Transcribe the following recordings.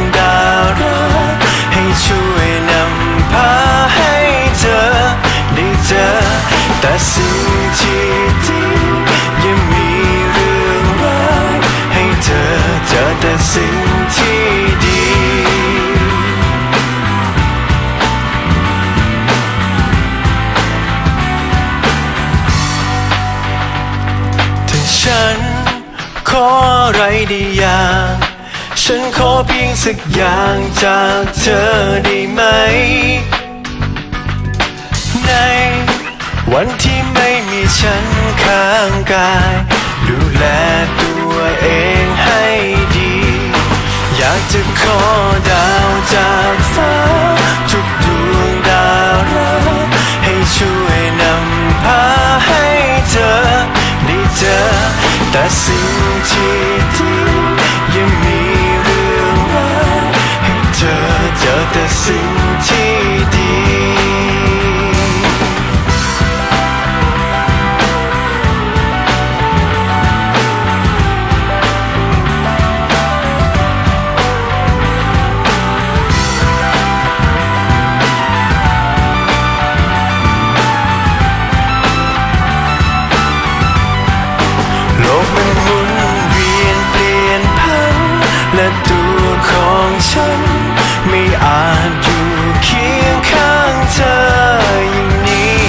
ง ฉัน ขออะไรได้อย่าง ฉันขอเพียงสักอย่างจากเธอได้ไหม ในวันที่ไม่มีฉันข้างกาย ดูแล แต่สิ่งที่ทิ้งยังมีเรื่องราวให้เธอเจอแต่สิ่ง ฉัน ไม่อาจอยู่เคียงข้างเธออย่างนี้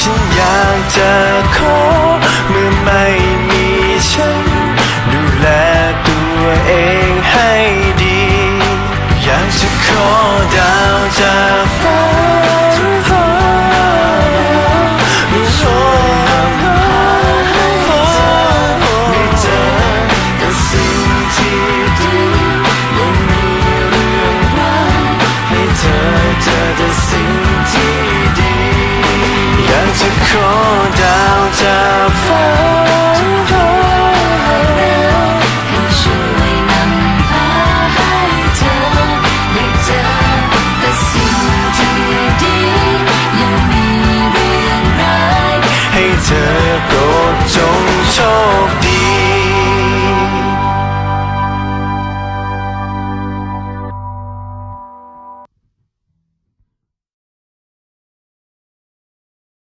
ฉันอยากจะขอเมื่อไม่มีฉัน ดูแลตัวเองให้ดี อยากจะขอดาวจา go.